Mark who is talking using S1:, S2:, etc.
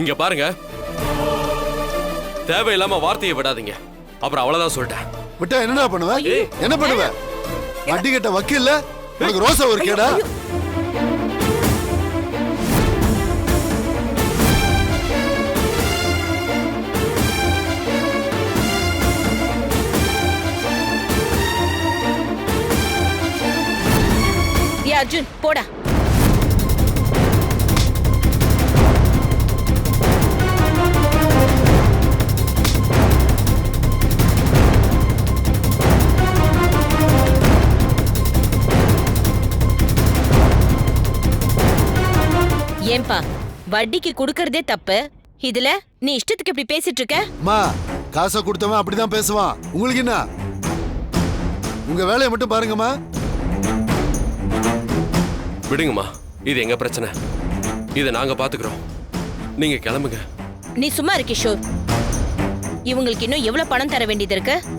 S1: இங்க பாருங்க. தேவையில்லாம வார்த்தையை விடாதீங்க. அப்புறம் அவ்வளவுதான் சொல்லிட்டேன்.
S2: விட்டா என்னடா பண்ணுவ. என்ன பண்ணுவ? வட்டி கட்ட வக்கீல்ல? உனக்கு ரோசா ஒரு கேடா?
S3: அர்ஜுன் போடா. ஏன்பா வட்டிக்கு குடுக்கறதே தப்பு. இதுல நீ இஷ்டத்துக்கு இப்படி பேசிட்டு இருக்க?
S2: அம்மா காசை கொடுத்தவன் அப்படிதான் பேசுவான். உங்களுக்கு என்ன? உங்க வேலையை மட்டும் பாருங்கம்மா.
S1: விடுங்கம்மா இது எங்க பிரச்சனை? இதை நாங்க பாத்துக்கிறோம். நீங்க கிளம்புங்க.
S3: நீ சும்மா இரு கிஷோர் இவங்களுக்கு இன்னும் எவ்வளவு பணம் தர வேண்டியது இருக்கு?